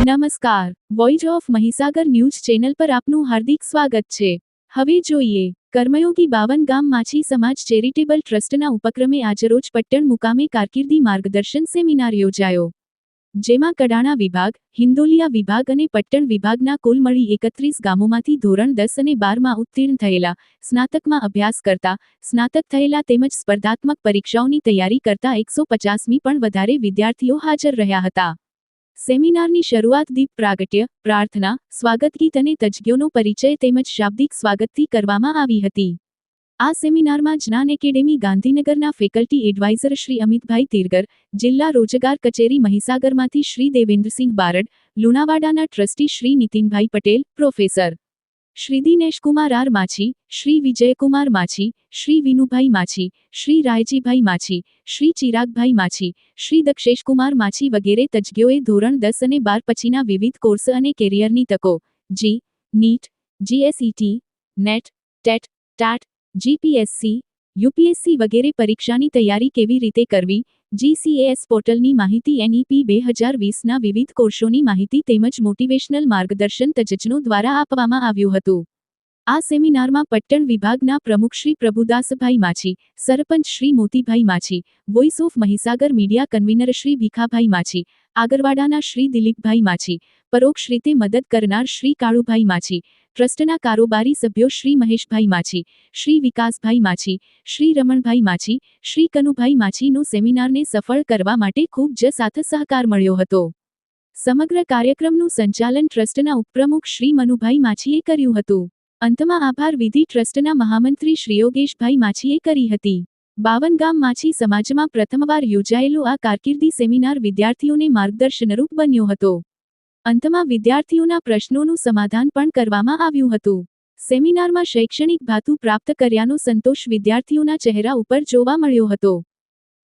નમસ્કાર. Voice of Mahisagar news channel પર આપનું હાર્દિક સ્વાગત છે. હવે જોઈએ, કર્મયોગી બાવન ગામ માછી સમાજ ચેરિટેબલ ટ્રસ્ટના ઉપક્રમે આજરોજ પટ્ટણ મુકામે કારકિર્દી માર્ગદર્શન સેમિનાર યોજાયો. જેમાં કડાણા વિભાગ હિન્દોલિયા વિભાગ અને પટ્ટણ વિભાગના કુલ મળી એકત્રીસ ગામોમાંથી ધોરણ દસ અને બારમાં ઉત્તીર્ણ થયેલા, સ્નાતકમાં અભ્યાસ કરતા, સ્નાતક થયેલા તેમજ સ્પર્ધાત્મક પરીક્ષાઓની તૈયારી કરતા એકસો પચાસમી પણ વધારે વિદ્યાર્થીઓ હાજર રહ્યા હતા. સેમિનારની શરૂઆત દીપ પ્રાગટ્ય, પ્રાર્થના સ્વાગત ગીત અને તજજ્ઞોનો પરિચય તેમજ શાબ્દિક સ્વાગતથી કરવામાં આવી હતી. આ સેમિનારમાં જ્ઞાન એકેડેમી ગાંધીનગરના ફેકલ્ટી એડવાઇઝર શ્રી અમિતભાઈ તીરગર, જિલ્લા રોજગાર કચેરી મહીસાગરમાંથી Shri Devendrasinh Barad, લુણાવાડાના trustee Shri Nitinbhai Patel, professor Shri Dineshkumar R Machhi, Shri Vijaykumar Machhi, Shri Vinubhai Machhi, Shri Raijibhai Machhi, Shri Chiragbhai Machhi, Shri Daksheshkumar Machhi વગેરે તજજ્ઞોએ ધોરણ દસ અને બાર પછીના વિવિધ કોર્સ અને કેરિયરની તકો, JEE, NEET, GSET, NET, TET, TAT, GPSC, UPSC વગેરે પરીક્ષાની તૈયારી કેવી રીતે કરવી જીસીએએસ પોર્ટલની માહિતી એનઈપી બે હજાર વીસના વિવિધ કોર્સોની માહિતી તેમજ મોટિવેશનલ માર્ગદર્શન તજજ્ઞો દ્વારા આપવામાં આવ્યું હતું. આ સેમિનારમાં પટ્ટણ વિભાગના પ્રમુખ Shri Prabhudasbhai Machhi, sarpanch Shri Motibhai Machhi voice of Mahisagar media convener Shri Bhikhabhai Machhi, આગરવાડાના Shri Dilipbhai Machhi, પરોક્ષ રીતે મદદ કરનાર શ્રી કાળુભાઈ માછી ટ્રસ્ટના કારોબારી સભ્યો શ્રી મહેશભાઈ માછી, શ્રી વિકાસભાઈ માછી, શ્રી રમણભાઈ માછી, શ્રી કનુભાઈ માછીનો સેમિનારને સફળ કરવા માટે ખૂબ જ સાથ સહકાર મળ્યો હતો. સમગ્ર કાર્યક્રમનું સંચાલન ટ્રસ્ટના ઉપપ્રમુખ શ્રી મનુભાઈ માછીએ કર્યું હતું. અંતમાં આભાર વિધિ ટ્રસ્ટના મહામંત્રી શ્રી યોગેશભાઈ માછીએ કરી હતી. બાવન ગામ માછી સમાજમાં પ્રથમવાર યોજાયેલો આ કારકિર્દી સેમિનાર વિદ્યાર્થીઓને માર્ગદર્શનરૂપ બન્યો હતો. અંતમાં વિદ્યાર્થીઓના પ્રશ્નોનું સમાધાન પણ કરવામાં આવ્યું હતું. સેમિનારમાં શૈક્ષણિક ભાતુ પ્રાપ્ત કર્યાનો સંતોષ વિદ્યાર્થીઓના ચહેરા ઉપર જોવા મળ્યો હતો.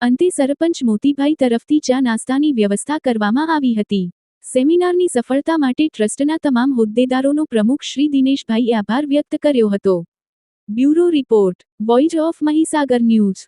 અંતે સરપંચ મોતીભાઈ તરફથી ચા નાસ્તાની વ્યવસ્થા કરવામાં આવી હતી. સેમિનારની સફળતા માટે ટ્રસ્ટના તમામ હોદ્દેદારોનો પ્રમુખ શ્રી દિનેશભાઈએ આભાર વ્યક્ત કર્યો હતો. Bureau report, voice of Mahisagar news.